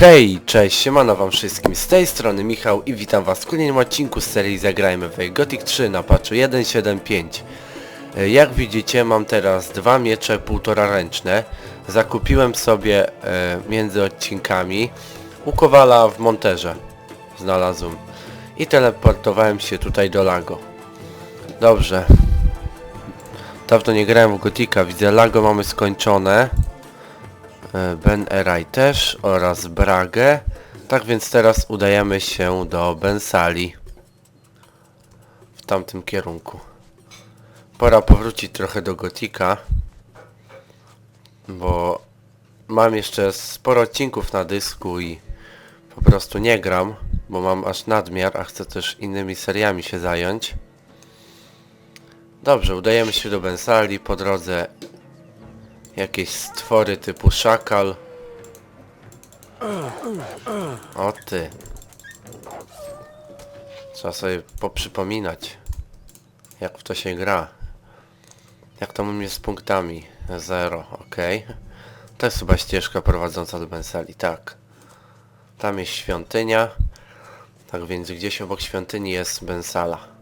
Hej, cześć, siemano wam wszystkim, z tej strony Michał i witam was w kolejnym odcinku z serii Zagrajmy w Gothic 3 na patchu 1.7.5 E, Jak widzicie mam teraz dwa miecze półtora ręczne, zakupiłem sobie e, między odcinkami u Kowala w monterze, znalazłem. I teleportowałem się tutaj do Lago. Dobrze, dawno nie grałem w Gotika, widzę Lago mamy skończone. E, Ben Eraj też oraz Bragę. Tak więc teraz udajemy się do Bensali. W tamtym kierunku. Pora powrócić trochę do Gotika. Bo mam jeszcze sporo odcinków na dysku i po prostu nie gram, bo mam aż nadmiar, a chcę też innymi seriami się zająć. Dobrze, udajemy się do Bensali. Po drodze jakieś stwory typu szakal. O ty. Trzeba sobie poprzypominać, jak w to się gra. Jak to u mnie z punktami? Zero, ok. To jest chyba ścieżka prowadząca do Bensali, tak. Tam jest świątynia. Tak więc gdzieś obok świątyni jest Bensala.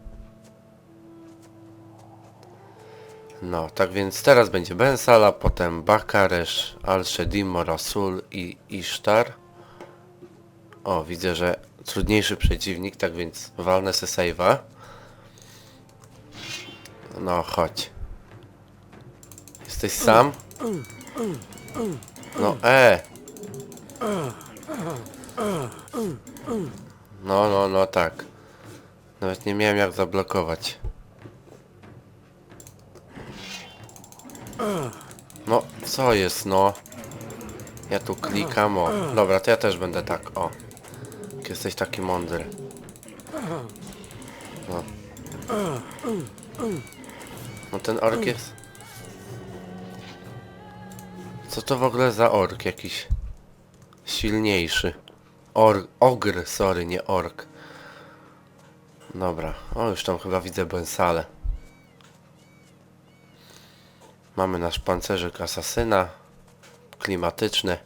No, tak więc teraz będzie Bensala, potem Bakaresz, Al-Shedim, Morasul i Ishtar. O, widzę, że trudniejszy przeciwnik, tak więc walnę se save'a. No, chodź. Jesteś sam? No, e! No, no, no, tak. Nawet nie miałem jak zablokować. No, co jest, no? Ja tu klikam, o. Dobra, to ja też będę tak, o. Jesteś taki mądry. No. No ten ork jest... Co to w ogóle za ork jakiś? Silniejszy. Or... Ogr, sorry, nie ork. Dobra, o już tam chyba widzę Bensale. Mamy nasz pancerzyk asasyna. Klimatyczny.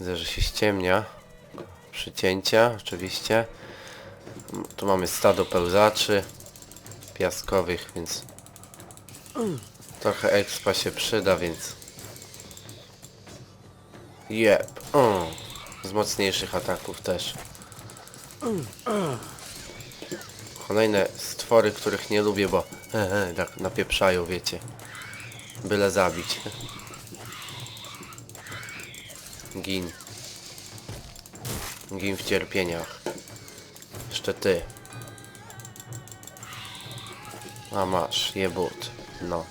Widzę, że się ściemnia. Przycięcia, oczywiście. M- Tu mamy stado pełzaczy piaskowych, więc trochę expa się przyda, więc. Mm. Z mocniejszych ataków też. Kolejne stwory, których nie lubię, bo e, e, tak napieprzają, wiecie. Byle zabić. Gin. Gin w cierpieniach. Jeszcze ty. A masz, jebut. No.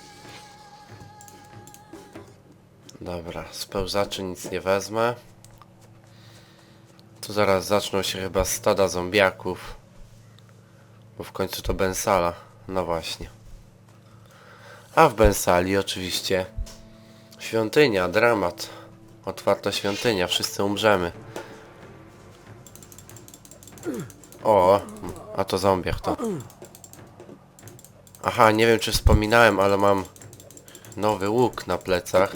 Dobra, z pełzaczy nic nie wezmę. Tu zaraz zaczną się chyba stada zombiaków. Bo w końcu to Bensala. No właśnie. A w Bensali oczywiście świątynia, dramat. Otwarta świątynia, wszyscy umrzemy. O, a to zombiach to. Aha, nie wiem czy wspominałem, ale mam nowy łuk na plecach.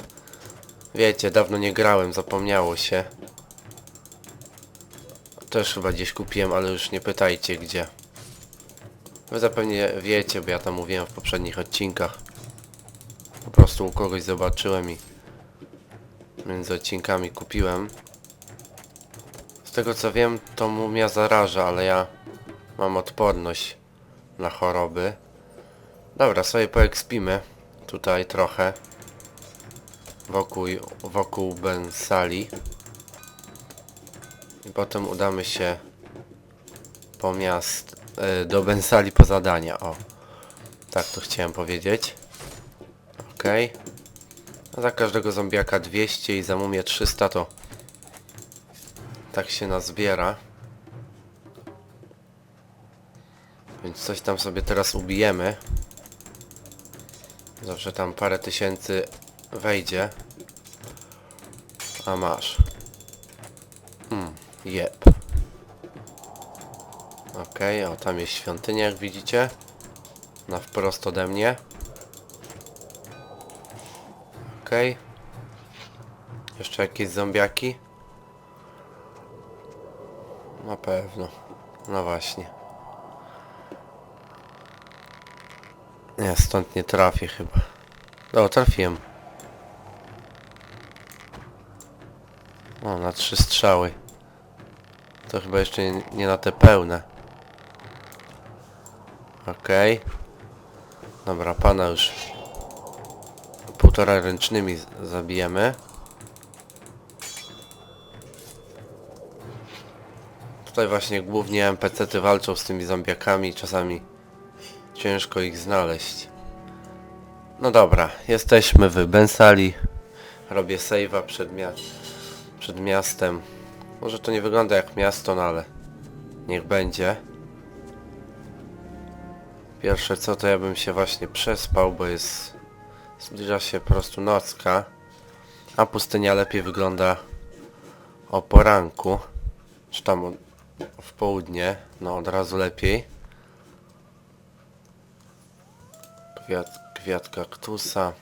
Wiecie, dawno nie grałem, zapomniało się. Też chyba gdzieś kupiłem, ale już nie pytajcie gdzie. Wy zapewne wiecie, bo ja to mówiłem w poprzednich odcinkach. Po prostu u kogoś zobaczyłem i między odcinkami kupiłem. Z tego co wiem, to mumia zaraża, ale ja mam odporność na choroby. Dobra, sobie poekspimy tutaj trochę wokół, wokół Bensali. I potem udamy się po miast do Bensali po zadania. O, tak to chciałem powiedzieć. Okej. Okay. Za każdego zombiaka 200 i za mumię 300 to tak się nazbiera. Więc coś tam sobie teraz ubijemy. Zawsze tam parę tysięcy wejdzie. A masz. Hmm, jep. Okej, o tam jest świątynia jak widzicie. Na wprost ode mnie. Okej. Jeszcze jakieś zombiaki. Na pewno. No właśnie. Nie, stąd nie trafię chyba. O, trafiłem. O, na trzy strzały. To chyba jeszcze nie, nie na te pełne. Okej. Dobra, pana już półtora ręcznymi zabijemy. Tutaj właśnie głównie NPC-ty walczą z tymi zombiakami, czasami ciężko ich znaleźć. No dobra, jesteśmy w Bensali. Robię save'a przed, mia przed miastem. Może to nie wygląda jak miasto, no ale niech będzie. Pierwsze co to ja bym się właśnie przespał, bo jest zbliża się po prostu nocka. A pustynia lepiej wygląda o poranku. Czy tam w południe, no od razu lepiej. Kwiat, kwiat kaktusa.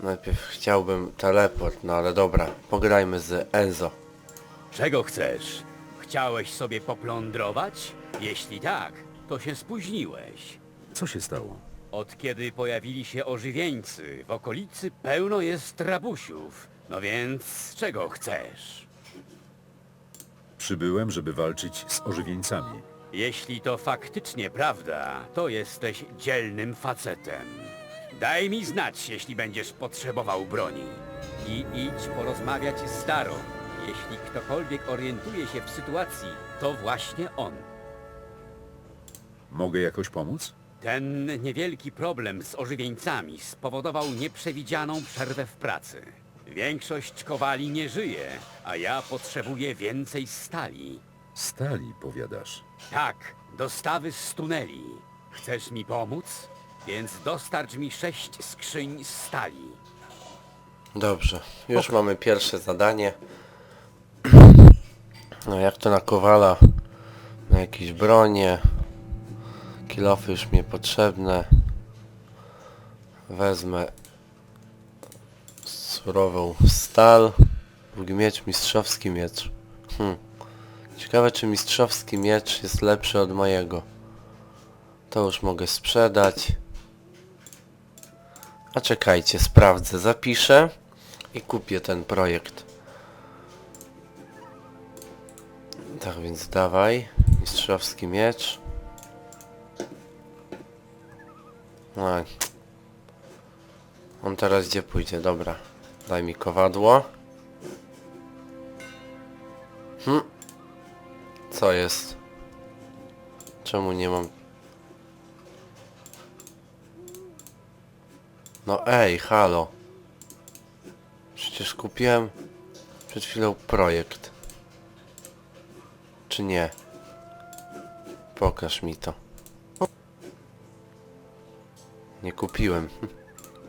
Najpierw chciałbym teleport, no ale dobra, pograjmy z Enzo. Czego chcesz? Chciałeś sobie poplądrować? Jeśli tak, to się spóźniłeś. Co się stało? Od kiedy pojawili się ożywieńcy, w okolicy pełno jest rabusiów. No więc czego chcesz? Przybyłem, żeby walczyć z ożywieńcami. Jeśli to faktycznie prawda, to jesteś dzielnym facetem. Daj mi znać, jeśli będziesz potrzebował broni. I idź porozmawiać z Darą. Jeśli ktokolwiek orientuje się w sytuacji, to właśnie on. Mogę jakoś pomóc? Ten niewielki problem z ożywieńcami spowodował nieprzewidzianą przerwę w pracy. Większość kowali nie żyje, a ja potrzebuję więcej stali. Stali, powiadasz. Tak, dostawy z tuneli. Chcesz mi pomóc? Więc dostarcz mi sześć skrzyń z stali. Dobrze, już mamy pierwsze zadanie. No jak to na Kowala? Na jakieś bronie. Kilofy już mi potrzebne. Wezmę surową stal. Drugi miecz, mistrzowski miecz. Hm. Ciekawe czy mistrzowski miecz jest lepszy od mojego. To już mogę sprzedać. A czekajcie, sprawdzę, zapiszę i kupię ten projekt. Tak więc dawaj, mistrzowski miecz. No. On teraz gdzie pójdzie? Dobra. Daj mi kowadło. Hm. Co jest? Czemu nie mam... No ej, halo. Przecież kupiłem przed chwilą projekt. Czy nie? Pokaż mi to. Nie kupiłem.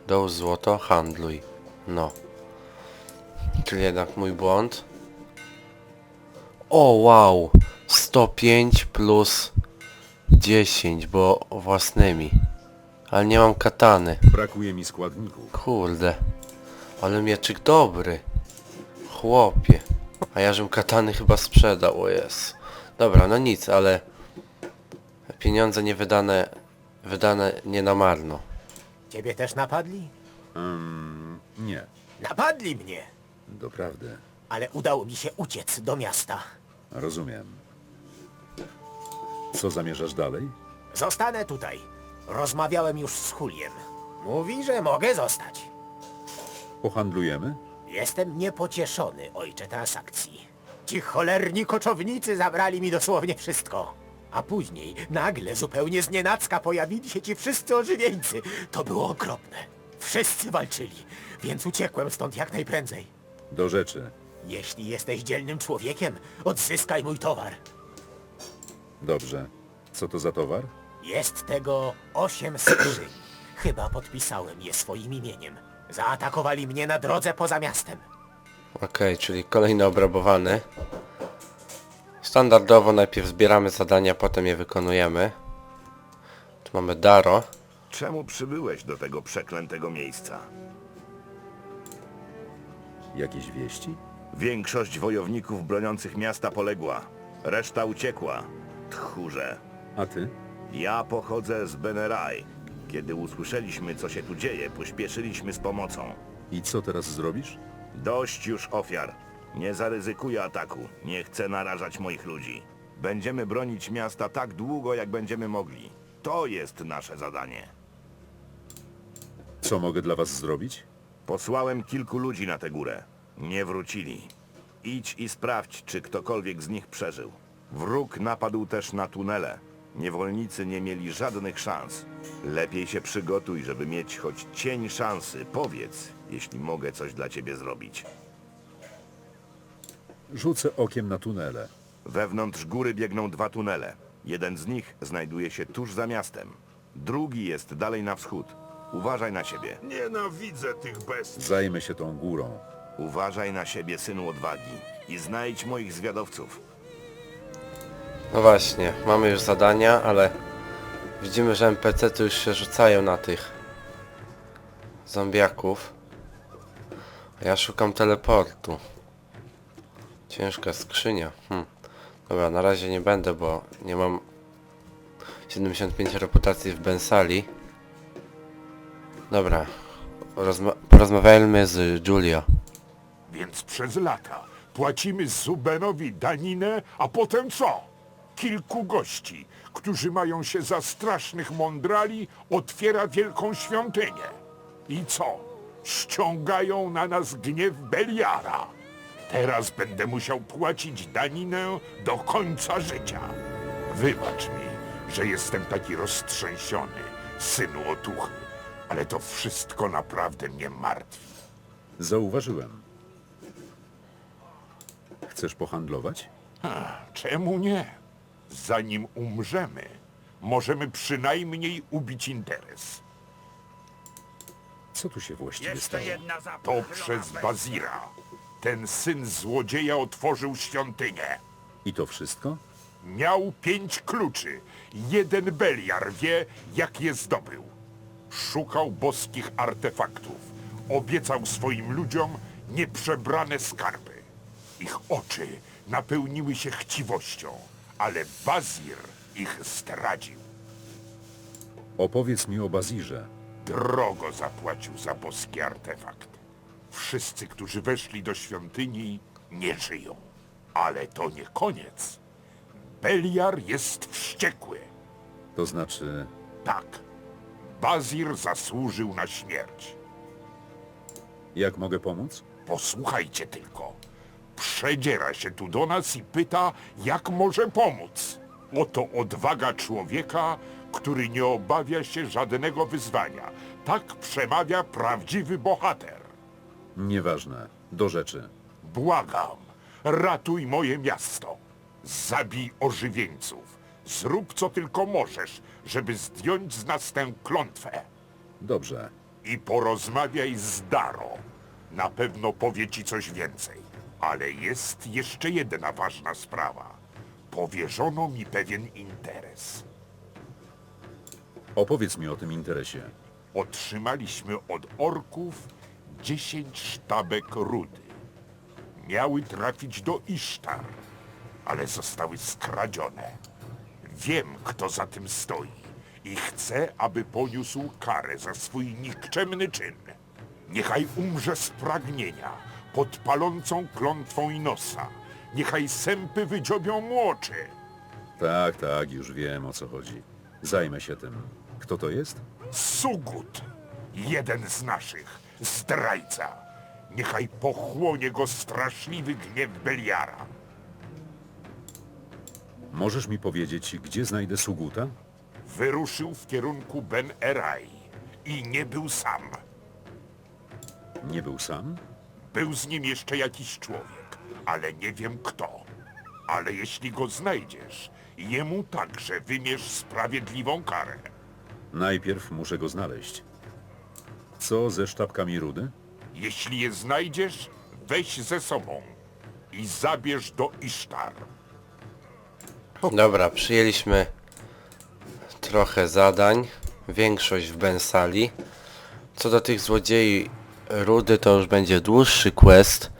Dołóż złoto, handluj. No. Czyli jednak mój błąd. O wow! 105 plus 10, bo własnymi. Ale nie mam katany. Brakuje mi składników. Kurde. Ale mieczyk dobry. Chłopie. A ja żem katany chyba sprzedał, o jest. Dobra, no nic, ale pieniądze nie wydane, wydane nie na marno. Ciebie też napadli? Um, nie. Napadli mnie, Doprawdy. ale udało mi się uciec do miasta. Rozumiem. Co zamierzasz dalej? Zostanę tutaj. Rozmawiałem już z Huliem. Mówi, że mogę zostać. Pohandlujemy? Jestem niepocieszony, ojcze transakcji. Ci cholerni koczownicy zabrali mi dosłownie wszystko. A później, nagle, zupełnie znienacka pojawili się ci wszyscy ożywieńcy. To było okropne. Wszyscy walczyli, więc uciekłem stąd jak najprędzej. Do rzeczy. Jeśli jesteś dzielnym człowiekiem, odzyskaj mój towar. Dobrze. Co to za towar? Jest tego osiem skrzyń. Chyba podpisałem je swoim imieniem. Zaatakowali mnie na drodze poza miastem. Okej, czyli kolejny obrabowany. Standardowo najpierw zbieramy zadania, potem je wykonujemy. Tu mamy Daro. Czemu przybyłeś do tego przeklętego miejsca? Jakieś wieści? Większość wojowników broniących miasta poległa. Reszta uciekła. Tchórze. A ty? Ja pochodzę z Beneraj. Kiedy usłyszeliśmy, co się tu dzieje, pośpieszyliśmy z pomocą. I co teraz zrobisz? Dość już ofiar. Nie zaryzykuję ataku. Nie chcę narażać moich ludzi. Będziemy bronić miasta tak długo, jak będziemy mogli. To jest nasze zadanie. Co mogę dla was zrobić? Posłałem kilku ludzi na tę górę. Nie wrócili. Idź i sprawdź, czy ktokolwiek z nich przeżył. Wróg napadł też na tunele. Niewolnicy nie mieli żadnych szans. Lepiej się przygotuj, żeby mieć choć cień szansy. Powiedz, jeśli mogę coś dla ciebie zrobić. Rzucę okiem na tunele. Wewnątrz góry biegną dwa tunele. Jeden z nich znajduje się tuż za miastem. Drugi jest dalej na wschód. Uważaj na siebie. Nienawidzę tych bestii. Zajmę się tą górą. Uważaj na siebie, synu odwagi. I znajdź moich zwiadowców. No właśnie, mamy już zadania, ale widzimy, że NPC tu już się rzucają na tych zombiaków. A ja szukam teleportu. Ciężka skrzynia. Hm. Dobra, na razie nie będę, bo nie mam 75 reputacji w Bensali. Dobra, Rozma porozmawiajmy z Julia. Więc przez lata płacimy Zubenowi daninę, a potem co? Kilku gości, którzy mają się za strasznych mądrali, otwiera wielką świątynię. I co? Ściągają na nas gniew Beliara. Teraz będę musiał płacić daninę do końca życia. Wybacz mi, że jestem taki roztrzęsiony, synu otuchy, ale to wszystko naprawdę mnie martwi. Zauważyłem. Chcesz pohandlować? Czemu nie? Zanim umrzemy, możemy przynajmniej ubić interes. Co tu się właściwie stało? To przez Bazira. Ten syn złodzieja otworzył świątynię. I to wszystko? Miał pięć kluczy. Jeden Beliar wie, jak je zdobył. Szukał boskich artefaktów. Obiecał swoim ludziom nieprzebrane skarby. Ich oczy napełniły się chciwością, ale Bazir ich zdradził. Opowiedz mi o Bazirze. Drogo zapłacił za boski artefakt. Wszyscy, którzy weszli do świątyni, nie żyją. Ale to nie koniec. Beliar jest wściekły. To znaczy... Tak. Bazir zasłużył na śmierć. Jak mogę pomóc? Posłuchajcie tylko. Przedziera się tu do nas i pyta, jak może pomóc. Oto odwaga człowieka, który nie obawia się żadnego wyzwania. Tak przemawia prawdziwy bohater. Nieważne. Do rzeczy. Błagam, ratuj moje miasto. Zabij ożywieńców. Zrób co tylko możesz, żeby zdjąć z nas tę klątwę. Dobrze. I porozmawiaj z Daro. Na pewno powie ci coś więcej. Ale jest jeszcze jedna ważna sprawa. Powierzono mi pewien interes. Opowiedz mi o tym interesie. Otrzymaliśmy od orków 10 sztabek rudy. Miały trafić do Isztar, ale zostały skradzione. Wiem, kto za tym stoi i chcę, aby poniósł karę za swój nikczemny czyn. Niechaj umrze z pragnienia pod palącą klątwą Inosa. Niechaj sępy wydziobią mu oczy. Tak, tak, już wiem o co chodzi. Zajmę się tym. Kto to jest? Sugut, jeden z naszych, zdrajca. Niechaj pochłonie go straszliwy gniew Beliara. Możesz mi powiedzieć, gdzie znajdę Suguta? Wyruszył w kierunku Ben Erai i nie był sam. Nie był sam? Był z nim jeszcze jakiś człowiek, ale nie wiem kto. Ale jeśli go znajdziesz, jemu także wymierz sprawiedliwą karę. Najpierw muszę go znaleźć. Co ze sztabkami rudy? Jeśli je znajdziesz, weź ze sobą i zabierz do Isztar. Dobra, przyjęliśmy trochę zadań, większość w Bensali. Co do tych złodziei rudy to już będzie dłuższy quest,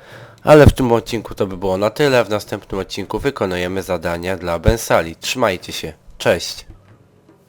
Ale w tym odcinku to by było na tyle. W następnym odcinku wykonujemy zadania dla Bensali. Trzymajcie się. Cześć.